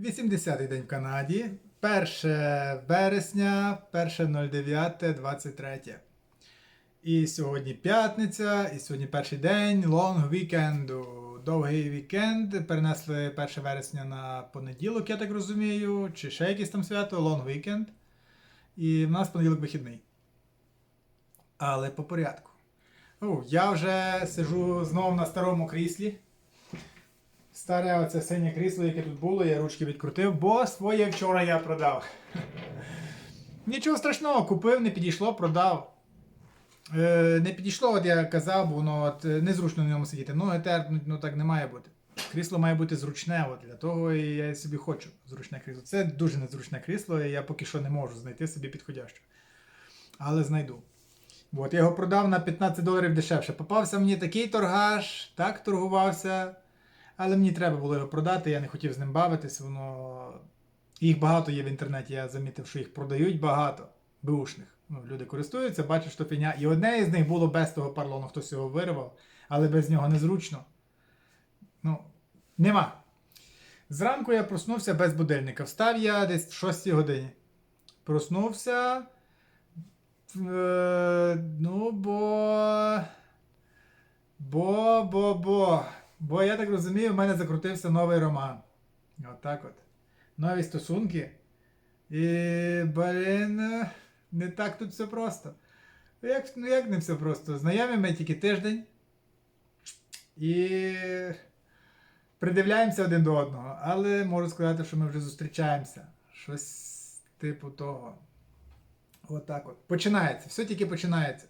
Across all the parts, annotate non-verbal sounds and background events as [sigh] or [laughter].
80-й день в Канаді, 1 вересня, 1.09.23. І сьогодні п'ятниця, і сьогодні перший день лонг вікенду. Довгий вікенд. Перенесли 1 вересня на понеділок, я так розумію, чи ще якесь там свято, лонг вікенд. І в нас понеділок вихідний. Але по порядку. О, я вже сижу знову на старому кріслі. Старе оце синє крісло, яке тут було, я ручки відкрутив, бо своє вчора я продав. [laughs] Нічого страшного, купив, не підійшло, продав. Е, не підійшло, от я казав, бо воно от, е, незручно на ньому сидіти. Ноги терпнуть, ну так не має бути. Крісло має бути зручне, от, для того і я собі хочу зручне крісло. Це дуже незручне крісло, і я поки що не можу знайти собі підходяще. Але знайду. От, я його продав на 15 доларів дешевше. Попався мені такий торгаш, так торгувався. Але мені треба було його продати, я не хотів з ним бавитись, воно. Їх багато є в інтернеті, я замітив, що їх продають багато беушних. Ну, люди користуються, бачать, що фіня. І одне із них було без того парлону, хтось його вирвав, але без нього незручно. Ну, нема. Зранку я проснувся без будильника. Встав я десь в 6 годині. Проснувся. Е, я так розумію, в мене закрутився новий роман. Отак от. Нові стосунки. І, блін, не так тут все просто. Як, ну як не все просто? Знайомі ми тільки тиждень. І придивляємося один до одного. Але можу сказати, що ми вже зустрічаємося. Щось типу того. Отак от. Починається. Все тільки починається.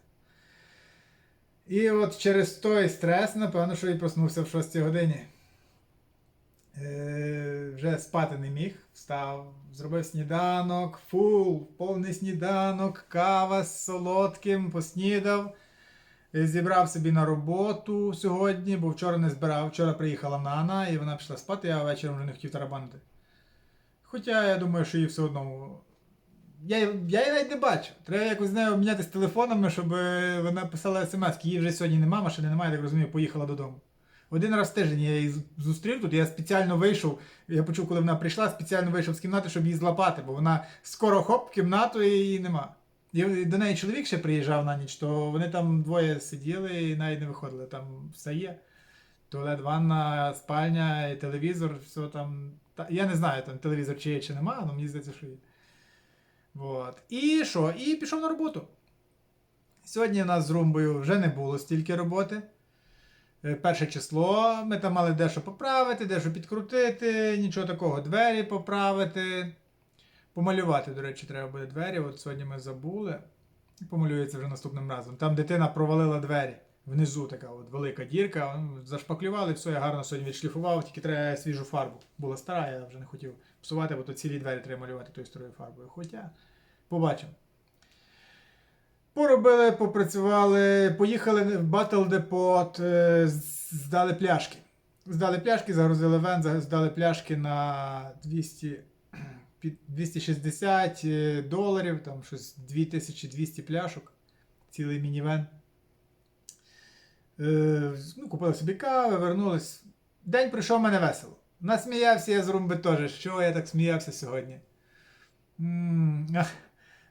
І от через той стрес, напевно, що і проснувся в 6 годині. Е, вже спати не міг. Встав, зробив сніданок, фул, повний сніданок, кава з солодким, поснідав. Е, Зібрав собі на роботу сьогодні, бо вчора не збирав. Вчора приїхала Нана і вона пішла спати, я вечором вже не хотів тарабанити. Хоча я думаю, що її все одно. Я, я її навіть не бачу. Треба якось з нею обмінятися телефонами, щоб е, вона писала смс. Її вже сьогодні немає, машини немає, так розумію, поїхала додому. Один раз в тиждень я її зустрів тут, я спеціально вийшов. Я почув, коли вона прийшла, спеціально вийшов з кімнати, щоб її злапати, бо вона скоро хоп, в кімнату і її нема. І до неї чоловік ще приїжджав на ніч, то вони там двоє сиділи і навіть не виходили. Там все є. Туалет, ванна, спальня, і телевізор, все там. Я не знаю, там телевізор чи є, чи нема, але мені здається, що є. Вот. І що? І пішов на роботу. Сьогодні у нас з румбою вже не було стільки роботи. Е, Перше число, ми там мали дещо поправити, дещо підкрутити, нічого такого, двері поправити. Помалювати, до речі, треба буде двері. От сьогодні ми забули. Помалюється вже наступним разом. Там дитина провалила двері. Внизу така от велика дірка. Зашпаклювали, все, я гарно сьогодні відшліфував, тільки треба свіжу фарбу. Була стара, я вже не хотів псувати, бо то цілі двері треба малювати тою старою фарбою. Хоча побачимо. Поробили, попрацювали, поїхали в Battle е, здали пляшки. Здали пляшки, загрузили вен, здали пляшки на 200, 260 [clears throat] е, доларів, там щось 2200 пляшок, цілий мінівен. Е, ну, купили собі кави, вернулись. День пройшов в мене весело. Насміявся я з румби теж. Що я так сміявся сьогодні? [laughs]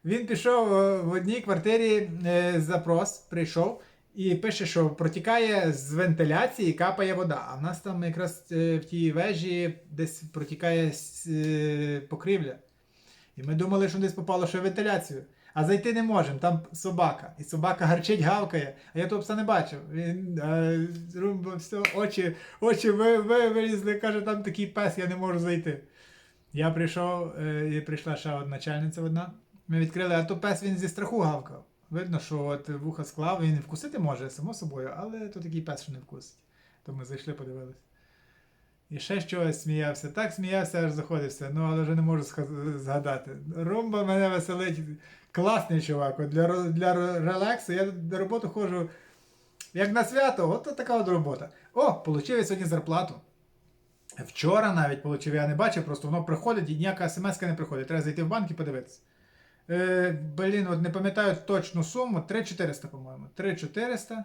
Він пішов е, в одній квартирі е, запрос, прийшов і пише, що протікає з вентиляції, капає вода. А в нас там якраз в тій вежі десь протікає покрівля. І ми думали, що десь попало ще вентиляцію. А зайти не можемо, там собака. І собака гарчить, гавкає. А я того пса не бачив. Він е, все, очі, очі ви, ви, вилізли, каже, там такий пес, я не можу зайти. Я прийшов, е, і прийшла ще одна начальниця одна. Ми відкрили, а то пес він зі страху гавкав. Видно, що от вуха склав, він вкусити може, само собою, але то такий пес, що не вкусить. То ми зайшли, подивилися. І ще щось сміявся. Так сміявся, аж заходився. Ну, але вже не можу згадати. Румба мене веселить. Класний чувак. От для, для релаксу я до роботи ходжу як на свято, от така от робота. О, получив я сьогодні зарплату. Вчора навіть получив, я не бачив, просто воно приходить і ніяка смс не приходить. Треба зайти в банк і подивитися. Е, блін, от не пам'ятаю точну суму. 3400, по-моєму. 3400.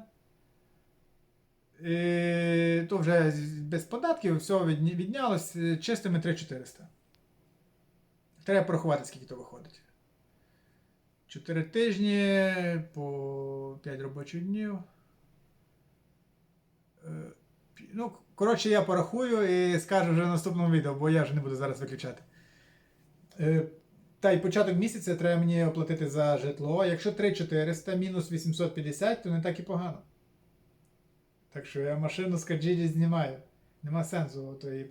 То вже без податків все віднялось е, чистими 3400. Треба порахувати, скільки то виходить. 4 тижні по 5 робочих днів. Е, Ну, коротше, я порахую і скажу вже в наступному відео, бо я вже не буду зараз виключати. Е, Та й початок місяця треба мені оплатити за житло. Якщо 3400 мінус 850, то не так і погано. Так що я машину з Каджіді знімаю. Нема сенсу то її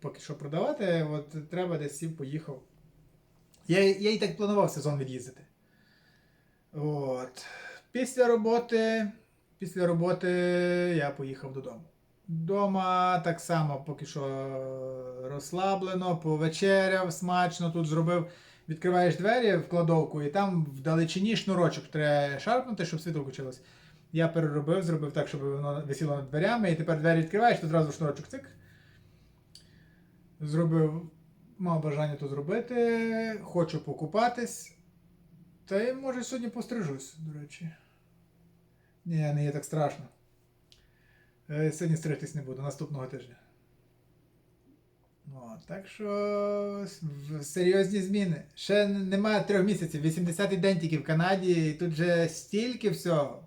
поки що продавати, от треба десь сів, поїхав. Я, я і так планував сезон від'їздити. От. Після роботи, після роботи я поїхав додому. Дома так само поки що розслаблено, повечеряв смачно тут зробив. Відкриваєш двері в кладовку, і там в далечині шнурочок треба шарпнути, щоб світло включилось. Я переробив, зробив так, щоб воно висіло над дверями, і тепер двері відкриваєш, то одразу шнурочок цик. Зробив, мав бажання то зробити, хочу покупатись. Та й може сьогодні пострижусь, до речі. Ні, не є так страшно. Е, Сьогодні стригтись не буду, наступного тижня. От, так що серйозні зміни. Ще немає трьох місяців, 80-й день тільки в Канаді, і тут же стільки всього.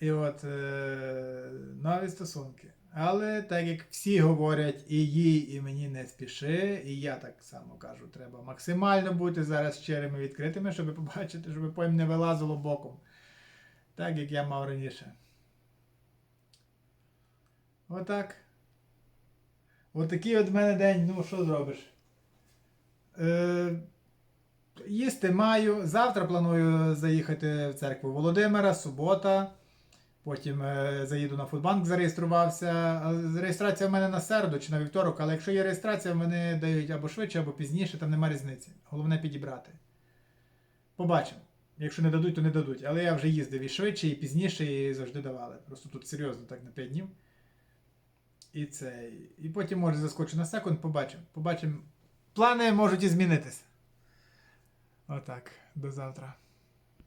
І от е, нові стосунки. Але так як всі говорять, і їй, і мені не спіши, і я так само кажу, треба максимально бути зараз щирими відкритими, щоб побачити, щоб потім не вилазило боком. Так як я мав раніше. Отак. Отакий от мене день, ну що зробиш? Е, їсти маю. Завтра планую заїхати в церкву Володимира, субота. Потім е, заїду на Фудбанк, зареєструвався. Реєстрація в мене на середу чи на вівторок, але якщо є реєстрація, мене дають або швидше, або пізніше, там нема різниці. Головне підібрати. Побачимо. Якщо не дадуть, то не дадуть. Але я вже їздив і швидше, і пізніше, і завжди давали. Просто тут серйозно, так на 5 днів. І це. І потім може заскочу на секунд, побачимо. Побачимо. Плани можуть і змінитися. Отак. До завтра.